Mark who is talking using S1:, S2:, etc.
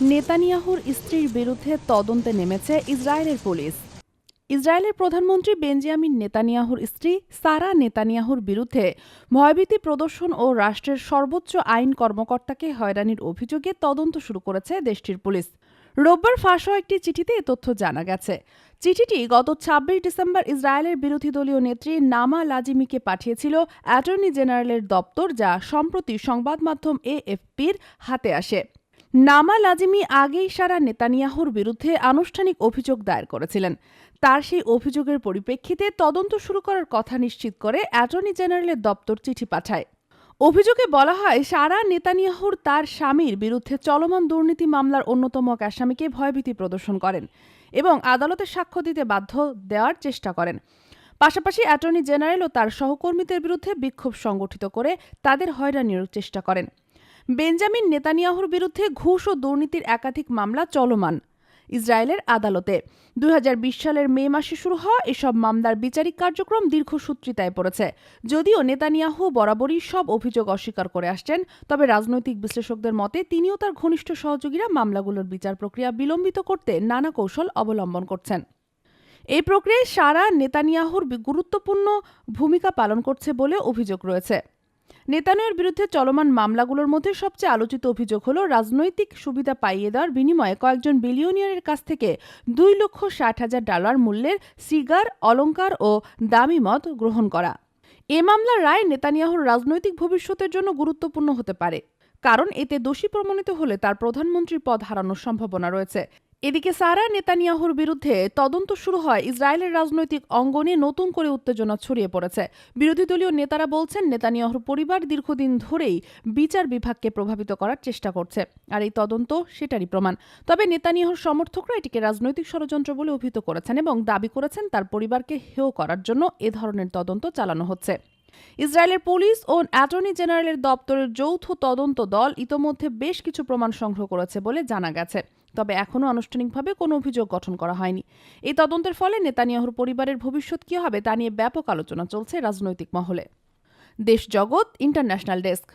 S1: নেতানিয়াহুর স্ত্রীর বিরুদ্ধে তদন্তে নেমেছে ইসরায়েলের পুলিশ। ইসরায়েলের প্রধানমন্ত্রী বেঞ্জামিন নেতানিয়াহুর স্ত্রী সারা নেতানিয়াহুর বিরুদ্ধে ভয়ভীতি প্রদর্শন ও রাষ্ট্রের সর্বোচ্চ আইন কর্মকর্তাকে হয়রানির অভিযোগে তদন্ত শুরু করেছে দেশটির পুলিশ। রোববার ফাঁস হওয়া একটি চিঠিতে এ তথ্য জানা গেছে। চিঠিটি গত ছাব্বিশ ডিসেম্বর ইসরায়েলের বিরোধী দলীয় নেত্রী নামা লাজিমিকে পাঠিয়েছিল অ্যাটর্নি জেনারেলের দপ্তর, যা সম্প্রতি সংবাদ মাধ্যম এএফপির হাতে আসে। নামা লাজিমি আগেই সারা নেতানিয়াহুর বিরুদ্ধে আনুষ্ঠানিক অভিযোগ দায়ের করেছিলেন। তার সেই অভিযোগের পরিপ্রেক্ষিতে তদন্ত শুরু করার কথা নিশ্চিত করে অ্যাটর্নি জেনারেলের দপ্তর চিঠি পাঠায়। অভিযোগে বলা হয়, সারা নেতানিয়াহুর তার স্বামীর বিরুদ্ধে চলমান দুর্নীতি মামলার অন্যতম এক আসামিকে ভয়ভীতি প্রদর্শন করেন এবং আদালতে সাক্ষ্য দিতে বাধ্য দেওয়ার চেষ্টা করেন। পাশাপাশি অ্যাটর্নি জেনারেল ও তার সহকর্মীদের বিরুদ্ধে বিক্ষোভ সংগঠিত করে তাদের হয়রানির চেষ্টা করেন। বেঞ্জামিন নেতানিয়াহুর বিরুদ্ধে ঘুষ ও দুর্নীতির একাধিক মামলা চলমান। ইসরায়েলের আদালতে দুই হাজার বিশ সালের মে মাসে শুরু হওয়া এসব মামলার বিচারিক কার্যক্রম দীর্ঘসূত্রিতায় পড়েছে। যদিও নেতানিয়াহু বরাবরই সব অভিযোগ অস্বীকার করে আসছেন, তবে রাজনৈতিক বিশ্লেষকদের মতে তিনিও তার ঘনিষ্ঠ সহযোগীরা মামলাগুলোর বিচার প্রক্রিয়া বিলম্বিত করতে নানা কৌশল অবলম্বন করছেন। এই প্রক্রিয়ায় সারা নেতানিয়াহুর গুরুত্বপূর্ণ ভূমিকা পালন করছে বলে অভিযোগ রয়েছে। নেতানিয়াহুর বিরুদ্ধে চলমান মামলাগুলোর মধ্যে সবচেয়ে আলোচিত অভিযোগ হল রাজনৈতিক সুবিধা পাইয়ে দেওয়ার বিনিময়ে কয়েকজন বিলিয়নিয়ারের কাছ থেকে দুই লক্ষ ষাট হাজার ডলার মূল্যের সিগার, অলংকার ও দামি মদ গ্রহণ করা। এ মামলার রায় নেতানিয়াহুর রাজনৈতিক ভবিষ্যতের জন্য গুরুত্বপূর্ণ হতে পারে। কারণ এতে দোষী প্রমাণিত হলে তার প্রধানমন্ত্রীর পদ হারানোর সম্ভাবনা রয়েছে। এদিকে সারা নেতানিয়াহুর বিরুদ্ধে তদন্ত শুরু হয় ইসরায়েলের রাজনৈতিক অঙ্গনে নতুন করে উত্তেজনা ছড়িয়ে পড়েছে। বিরোধী দলীয় নেতারা বলছেন, নেতানিয়াহুর পরিবার দীর্ঘদিন ধরেই বিচার বিভাগকে প্রভাবিত করার চেষ্টা করছে আর এই তদন্ত সেটারই প্রমাণ। তবে নেতানিয়াহুর সমর্থকরা এটিকে রাজনৈতিক ষড়যন্ত্র বলে অভিহিত করেছেন এবং দাবি করেছেন তার পরিবারকে হেয় করার জন্য এ ধরনের তদন্ত চালানো হচ্ছে। ইসরায়েলের পুলিশ ও অ্যাটর্নি জেনারেলের দপ্তরের যৌথ তদন্ত দল ইতোমধ্যে বেশ কিছু প্রমাণ সংগ্রহ করেছে বলে জানা গেছে। তবে এখনও আনুষ্ঠানিকভাবে কোনো অভিযোগ গঠন করা হয়নি। এই তদন্তের ফলে নেতানিয়াহুর পরিবারের ভবিষ্যৎ কী হবে তা নিয়ে ব্যাপক আলোচনা চলছে রাজনৈতিক মহলে। দেশ জগৎ, ইন্টারন্যাশনাল ডেস্ক।